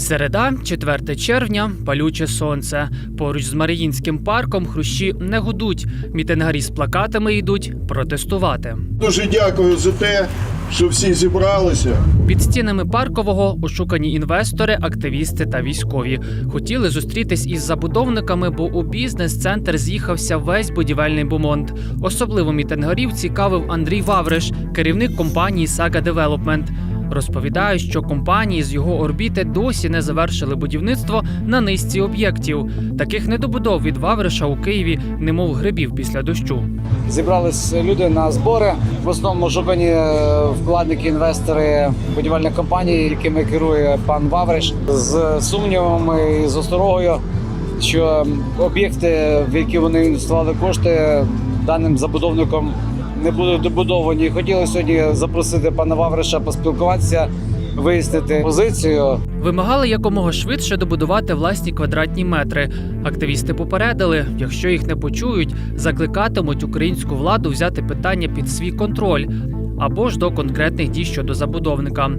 Середа, 4 червня, палюче сонце. Поруч з Маріїнським парком хрущі не гудуть. Мітингарі з плакатами йдуть протестувати. Дуже дякую за те, що всі зібралися. Під стінами паркового ошукані інвестори, активісти та військові хотіли зустрітись із забудовниками, бо у бізнес-центр з'їхався весь будівельний бумонт. Особливо мітингарів цікавив Андрій Вавриш, керівник компанії Saga Development. Розповідає, що компанії з його орбіти досі не завершили будівництво на низці об'єктів. Таких недобудов від Вавриша у Києві, немов грибів після дощу. Зібрались люди на збори. В основному шукані е, вкладники, інвестори будівельних компаній, якими керує пан Вавриш, з сумнівами і з осторогою, що об'єкти, в які вони інвестували кошти, даним забудовником не будуть добудовані. Хотіли сьогодні запросити пана Вавриша поспілкуватися, вияснити позицію. Вимагали якомога швидше добудувати власні квадратні метри. Активісти попередили, якщо їх не почують, закликатимуть українську владу взяти питання під свій контроль або ж до конкретних дій щодо забудовника.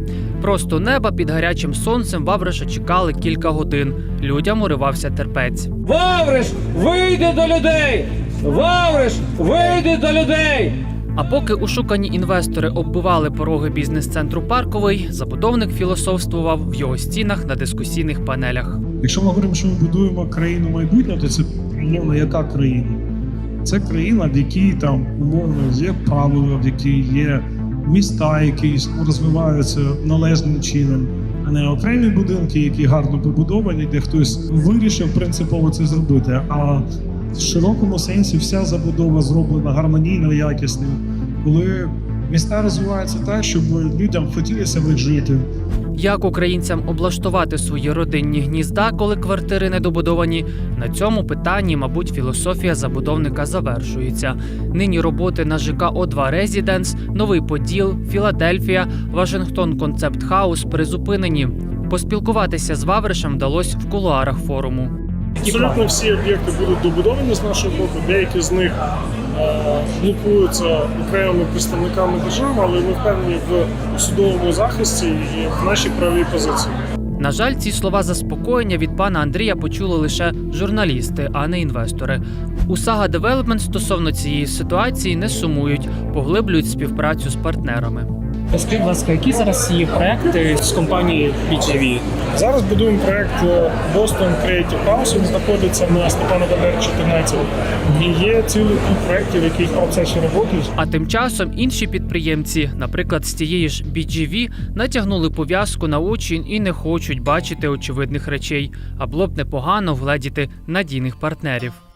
Просто неба під гарячим сонцем Вавриша чекали кілька годин. Людям уривався терпець. Вавриш, вийди до людей! Вавриш, вийди до людей! А поки ушукані інвестори оббивали пороги бізнес-центру парковий, забудовник філософствував в його стінах на дискусійних панелях. Якщо ми говоримо, що ми будуємо країну майбутнього, то це умовно яка країна? Це країна, в якій там умовно є правила, в якій є міста, які розвиваються належним чином, а не окремі будинки, які гарно побудовані, де хтось вирішив принципово це зробити. А в широкому сенсі вся забудова зроблена гармонійно, якісно, коли міста розвиваються так, щоб людям хотілося в жити. Як українцям облаштувати свої родинні гнізда, коли квартири недобудовані? На цьому питанні, мабуть, філософія забудовника завершується. Нині роботи на ЖК О2 Резіденс, Новий Поділ, Філадельфія, Вашингтон Концепт Хаус призупинені. Поспілкуватися з Вавришем вдалося в кулуарах форуму. Абсолютно всі об'єкти будуть добудовані з нашого боку. Деякі з них е, блокуються окремими представниками держави, але ми впевнені в судовому захисті і в нашій правовій позиції. На жаль, ці слова заспокоєння від пана Андрія почули лише журналісти, а не інвестори. У Saga Development стосовно цієї ситуації не сумують, поглиблюють співпрацю з партнерами. Скажіть, будь ласка, які зараз є проекти з компанії BGV? Зараз будуємо проект е, Boston Creative House. Він знаходиться на Степана Бандери 14. І є цілий купа проєктів, яких процесі роботи. А тим часом інші підприємці, наприклад, з тієї ж BGV, натягнули пов'язку на очі і не хочуть бачити очевидних речей, а було б непогано вгледіти надійних партнерів.